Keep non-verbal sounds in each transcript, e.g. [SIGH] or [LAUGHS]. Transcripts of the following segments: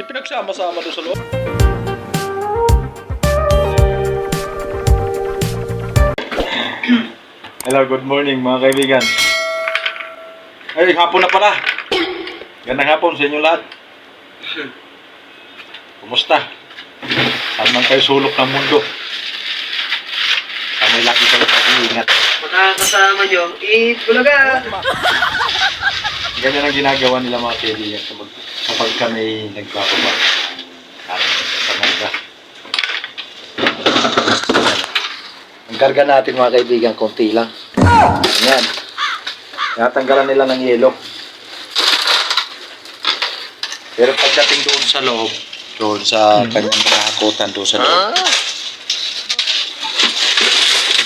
Hindi pinagsama-sama doon sa loob. Hello, good morning mga kaibigan. Ay, hapon na pala. Gandang hapon sa inyo lahat. Kumusta? Saan man kayo sulok ng mundo? Kami laki kayo mag-iingat. Makakasama nyo, eh, bulaga! Ganyan ang ginagawa nila mga kaibigan kapag, kapag kami nagbababa. Ang karga natin mga kaibigan, konti lang. Ayan. Natanggalan nila ng yelo. Pero pagdating doon sa loob, doon sa kanyang kinahakutan doon sa loob.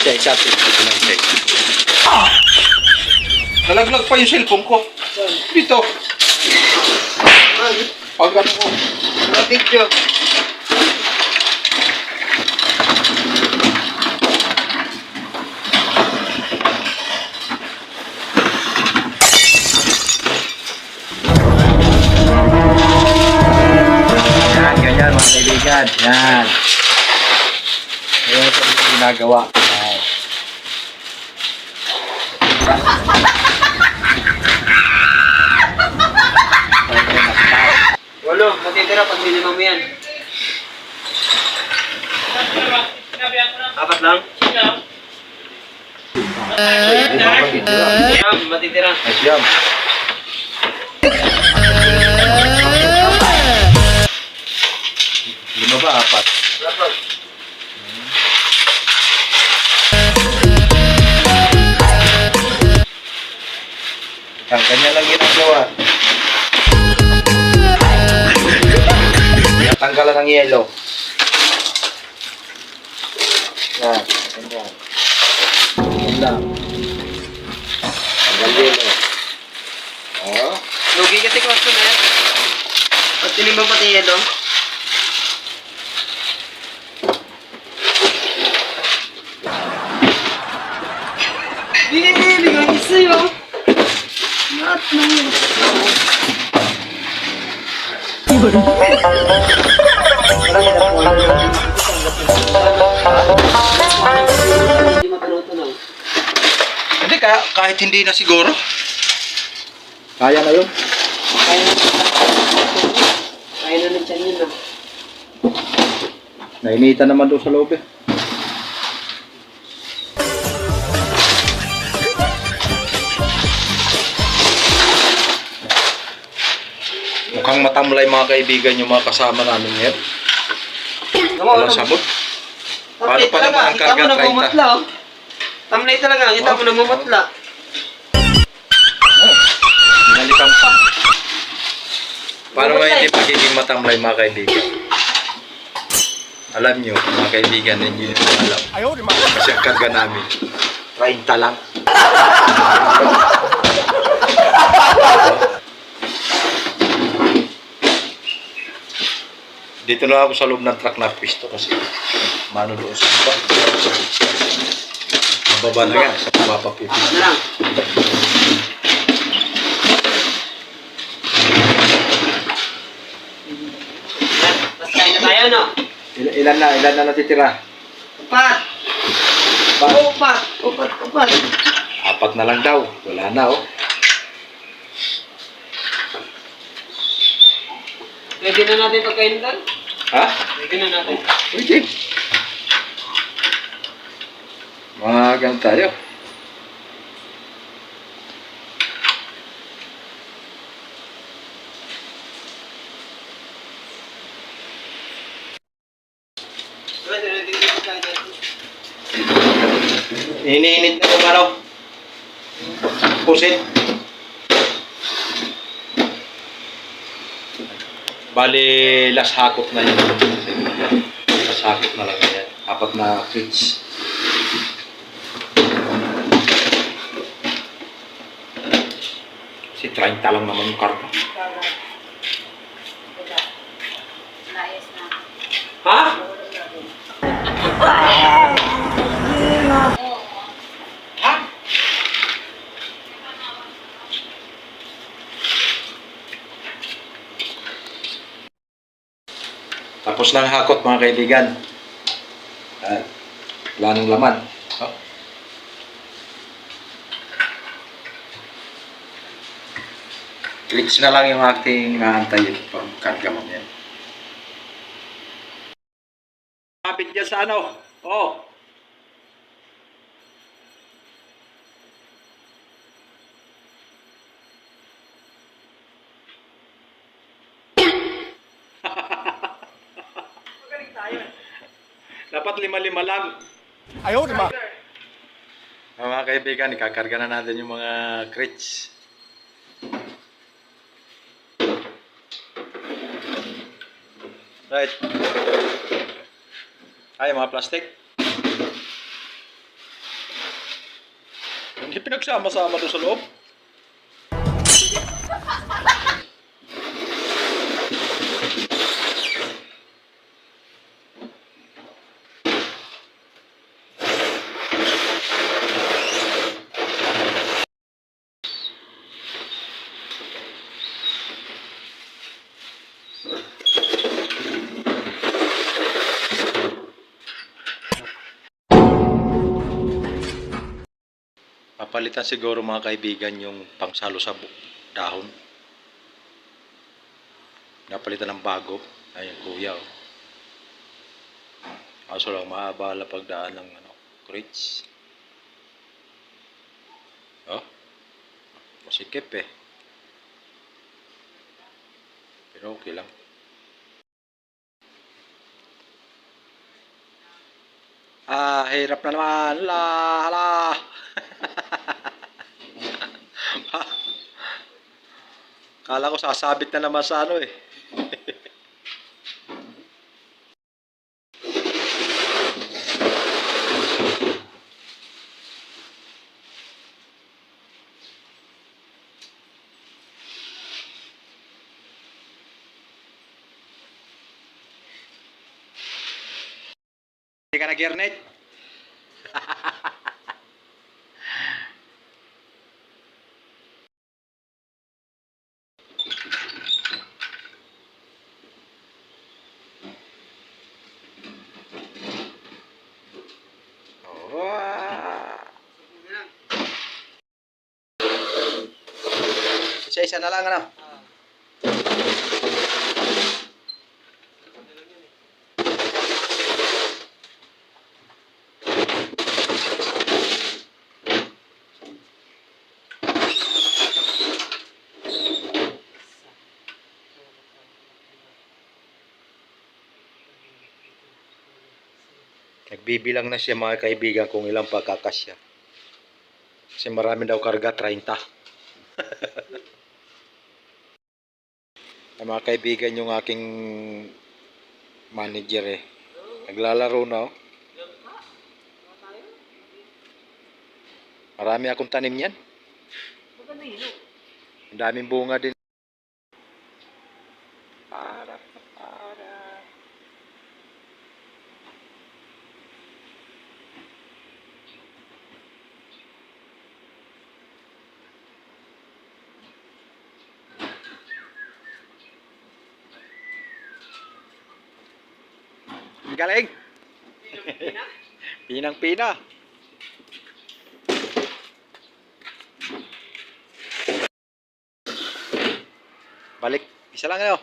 Check, check, check, check. Nalaglag pa yung cellphone ko. Dito. Pag ano ko. Mga video. Yan, ganyan mga kaibigan. Yan. Ito yung ginagawa. Yan. Matitira pag minimum yan. Apat lang? Siyam, matitira. Siyam. Lima ba? Apat. Apat. Yan, ganyan lang ginagawa. Tanggalan ng yelo. Yan, ganyan. Yan lang. Tanggal yelo. Oh. Lugi kasi kwasto na yan. Pag tinimbang pati no? Bili, bigay sa'yo. Lahat na yun. Hindi kaya, kahit hindi na siguro. Kaya na yun. Kaya na Kaya na ng tiyan yun, no? Nainitan naman doon sa loob eh. Matamlay mga kaibigan yung mga kasama namin ngayon. Walang sabot. Paano pa naman ang karga nagmumatla, oh. Tamlay talaga, kita mo nagmumatla. Binalikan pa. Paano nga hindi magiging matamlay mga kaibigan? Alam nyo, mga kaibigan, hindi nyo alam. Kasi ang karga namin, 30 lang. [LAUGHS] Dito na ako sa loob ng truck na pisto kasi mano doon sa baba. Mababa na nga, sa baba pa pipi. Ano lang? Na tayo, no? Il- ilan na, ilan na natitira? Upat! Pa, Upat! Upat! Upat! apat na lang daw. Wala na oh. Pwede na natin pagkain doon? Ha? Pwede na natin. Pwede. Mga ganun tayo. Iniinit na yung ano. Pusit. Bali, last hakot na yun. Last hakot na lang yan. Apat na crates. Kasi 30 lang naman yung karga. Ha? Tapos na ang hakot mga kaibigan. Ah, wala nang laman. Oh. Clicks na lang yung ating naantayin pag karga mo yan. Kapit dyan sa ano? Oh. Magaling tayo. Dapat lima-lima lang. Ba? Ah, Mga kaibigan, ikakarga na natin yung mga crates. Right. Ay, mga plastic. Hindi pinagsama-sama doon sa loob. Papalitan siguro mga kaibigan yung pangsalo sa dahon. Napalitan ng bago. Ayun, kuya. Oh. Kaso lang, maabala pagdaan ng ano, crates. Oh, masikip eh. Pero okay lang. Ah, hirap na naman. La, la. [LAUGHS] Kala ko sasabit na naman sa ano eh. Hindi ka nag-gernet? Wow. [LAUGHS] Isa-isa na lang ano. Nagbibilang na siya mga kaibigan kung ilang pagkakasya. Kasi marami daw karga, 30. [LAUGHS] Ay, mga kaibigan yung aking manager eh. Naglalaro na oh. Marami akong tanim yan. Oh. Ang daming bunga din. Ang Galing! Pinang-pina. Balik. Isa lang ano.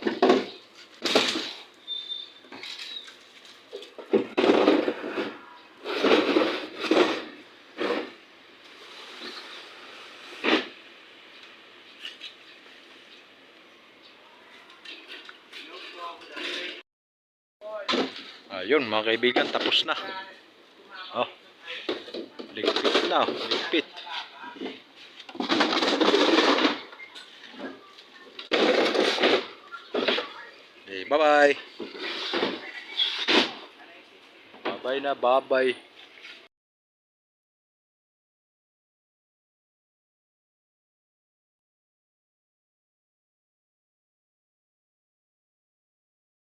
Ayun mga kaibigan, tapos na. Oh. Ligpit na, ligpit. Okay, bye-bye. Bye-bye na, bye-bye.